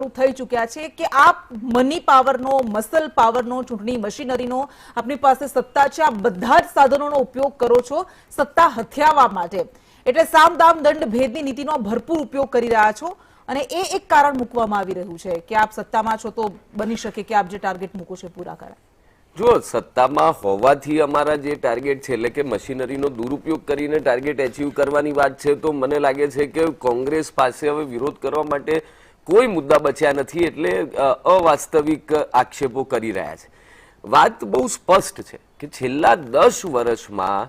થઈ ચૂક્યા છે કે આપ મની પાવરનો મસલ પાવરનો ચૂંટણી મશીનરીનો, આપની પાસે સત્તા છે આ બધા જ સાધનોનો ઉપયોગ કરો છો સત્તા હથિયાવા માટે. એટલે સામ દામ દંડ ભેદની નીતિનો ભરપૂર ઉપયોગ કરી રહ્યા છો અને એ એક કારણ મૂકવામાં આવી રહ્યું છે કે આપ સત્તામાં છો તો બની શકે કે આપ જે ટાર્ગેટ મૂકો છો પૂરા કરાય. જો સત્તામાં હોવાથી અમારા જે ટાર્ગેટ છે, એટલે કે મશીનરીનો દુરુપયોગ કરીને ટાર્ગેટ એચીવ કરવાની વાત છે, તો મને લાગે છે કે કોંગ્રેસ પાસે હવે વિરોધ કરવા માટે કોઈ મુદ્દા બચ્યા નથી એટલે અવાસ્તવિક આક્ષેપો કરી રહ્યા છે. વાત બહુ સ્પષ્ટ છે કે છેલ્લા દસ વર્ષમાં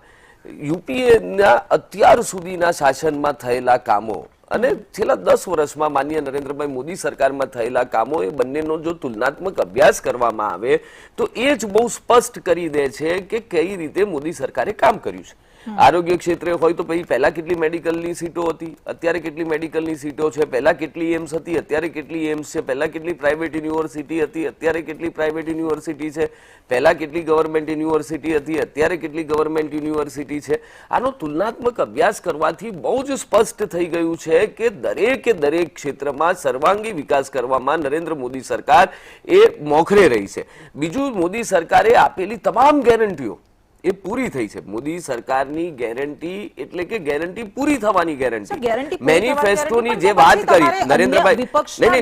યુપીએના અત્યાર સુધીના શાસનમાં થયેલા કામો અને છેલ્લા દસ વર્ષમાં માનનીય નરેન્દ્રભાઈ મોદી સરકારમાં થયેલા કામો એ બંનેનો જો તુલનાત્મક અભ્યાસ કરવામાં આવે, તો એ જ બહુ સ્પષ્ટ કરી દે છે કે કઈ રીતે મોદી સરકારે કામ કર્યું છે. આરોગ્ય ક્ષેત્રે હોય તો પછી પહેલા કેટલી મેડિકલની સીટો હતી, અત્યારે કેટલી મેડિકલની સીટો છે, પહેલા કેટલી એમ્સ હતી, અત્યારે કેટલી એમ્સ છે, પહેલા કેટલી પ્રાઇવેટ યુનિવર્સિટી હતી, અત્યારે કેટલી પ્રાઇવેટ યુનિવર્સિટી છે, પહેલા કેટલી ગવર્મેન્ટ યુનિવર્સિટી હતી, અત્યારે કેટલી ગવર્મેન્ટ યુનિવર્સિટી છે. આનો તુલનાત્મક અભ્યાસ કરવાથી બહુ જ સ્પષ્ટ થઈ ગયું છે કે દરેકે દરેક ક્ષેત્રમાં સર્વાંગી વિકાસ કરવામાં નરેન્દ્ર મોદી સરકાર એ મોખરે રહી છે. બીજું, મોદી સરકારે આપેલી તમામ ગેરંટીઓ એ પૂરી થઈ છે. મોદી સરકારની ગેરંટી એટલે કે ગેરંટી પૂરી થવાની ગેરંટી. મેનિફેસ્ટોની જે વાત કરી નરેન્દ્રભાઈ નહીં, નહીં,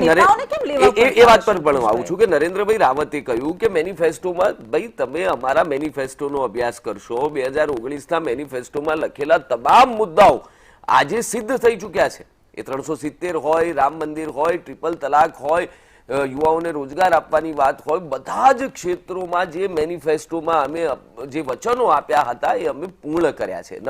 એ- વાત પર પણ હું આવું છું કે નરેન્દ્રભાઈ રાવતે કહ્યું કે મેનિફેસ્ટોમાં ભાઈ તમે અમારા મેનિફેસ્ટોનો અભ્યાસ કરશો. બે હજાર ઓગણીસના મેનિફેસ્ટોમાં લખેલા તમામ મુદ્દાઓ આજે સિદ્ધ થઈ ચૂક્યા છે. એ ત્રણસો સિત્તેર હોય રામ મંદિર હોય ટ્રિપલ તલાક હોય યુવાઓને રોજગાર આપવાની વાત હોય, બધા જ ક્ષેત્રોમાં જે મેનિફેસ્ટોમાં અમે જે વચનો આપ્યા હતા, એ અમે પૂર્ણ કર્યા છે.